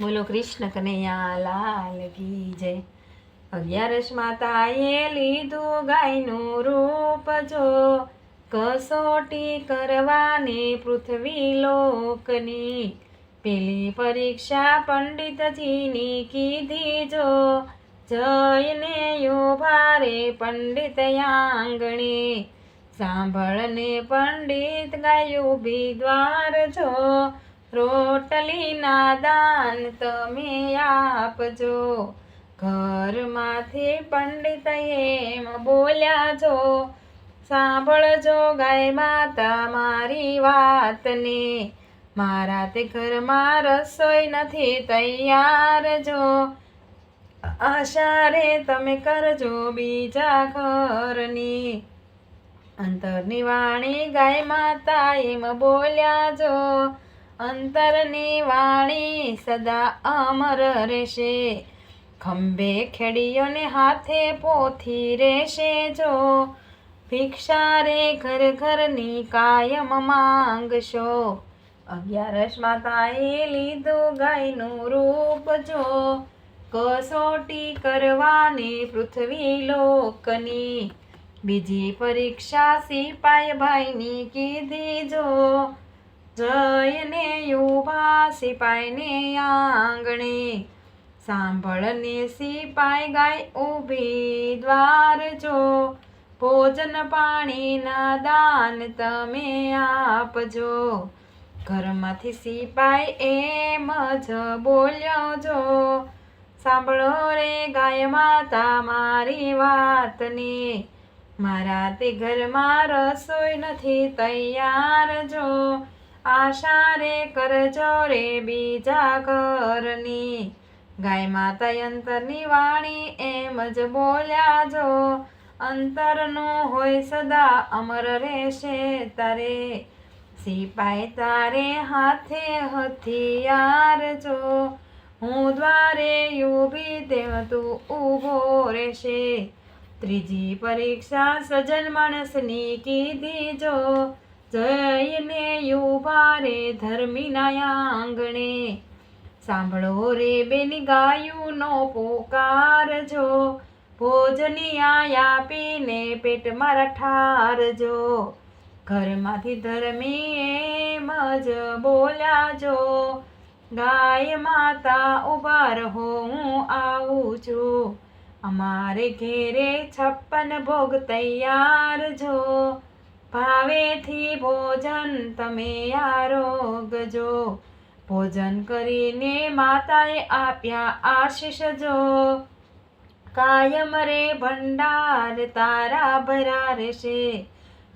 બોલો કૃષ્ણ કનૈયા, લાલ કી જય. અગિયારસ માતાએ લીધું ગાયનું રૂપ જો. કસોટી કરવાની પૃથ્વી લોકની. પેલી પરીક્ષા પંડિતજીની કીધી જો. જઈને યો ભારે પંડિત આંગણે. સાંભળને પંડિત ગાયું બી દ્વાર જો. રોટલીના દાન તમે આપજો. ઘરમાંથી પંડિત એમ બોલ્યા જો, સાંભળજો ગાય માતા મારી વાતને. મારા તે ઘરમાં રસોઈ નથી તૈયાર જો. આશા રે તમે કરજો બીજા ઘરની. અંતરની વાણી ગાય માતા એમ બોલ્યા જો અંતરની વાણી સદા અમર રહેશે. ખંભે ખેડીઓને હાથે પોથી રહેશે જો. ભિક્ષા રે ઘર ઘરની કાયમ માંગશો. અગિયારસ માતાએ લીધું ગાયનું રૂપ જો. કસોટી કરવાની પૃથ્વી લોકની. બીજી પરીક્ષા સિપાઈ ભાઈની કીધી જો. જઈને યુવા સિપાઈને આંગણે, સાંભળને સિપાઈ ગાય ઊભી દ્વાર જો. ભોજન પાણીના દાન તમે આપજો. ઘરમાંથી સિપાઈ એમ જ બોલ્યો જો. સાંભળો રે ગાય માતા મારી વાતને. મારા તે ઘરમાં રસોઈ નથી તૈયાર જો. આશા રે કરજો રે બીજા ઘરની. ગાય માતા અંતરની વાણી એમ જ બોલ્યા જો, અંતરનું હોય સદા અમર રહેશે તારે. સિપાઈ તારે હાથે હથિયાર જો, હું દ્વારે ઊભી તેમ તું ઊભો રહેશે. ત્રીજી પરીક્ષા સજન માણસની કીધી જો જઈને ઊભા રે ધર્મીના આંગણે સાંભળો રે બેની ગાયુંનો પોકારજો ભોજનિયા આપીને પેટમાં ઠારજો ઘરમાંથી ધર્મી એમ જ બોલ્યા જો. ગાય માતા ઊભા રહો, હું આવું છું. અમારે ઘેરે છપ્પન ભોગ તૈયાર જો. ભાવેથી ભોજન તમે આરોગજો. ભોજન કરીને માતાએ આપ્યા આશીષ જો કાયમ રે ભંડાર તારા ભરા રહેશે.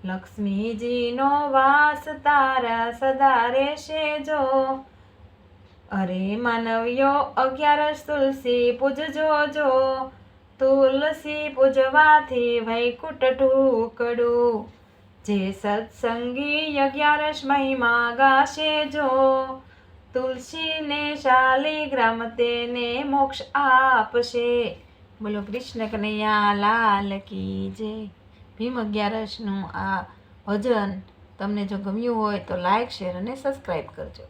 લક્ષ્મીજીનો વાસ તારા સદા રહેશે જો અરે માનવ્યો, અગિયારસ તુલસી પૂજજો જો તુલસી પૂજવાથી વૈકુટ ઢૂકડું જે સત્સંગી અગિયારસ મહિમા ગાશે જો, તુલસીને શાલિગ્રામ તેને મોક્ષ આપશે. બોલો કૃષ્ણ કનૈયા, લાલ કી જે ભીમ અગિયારસનું આ ભજન તમને જો ગમ્યું હોય તો લાઈક, શેર અને સબસ્ક્રાઈબ કરજો.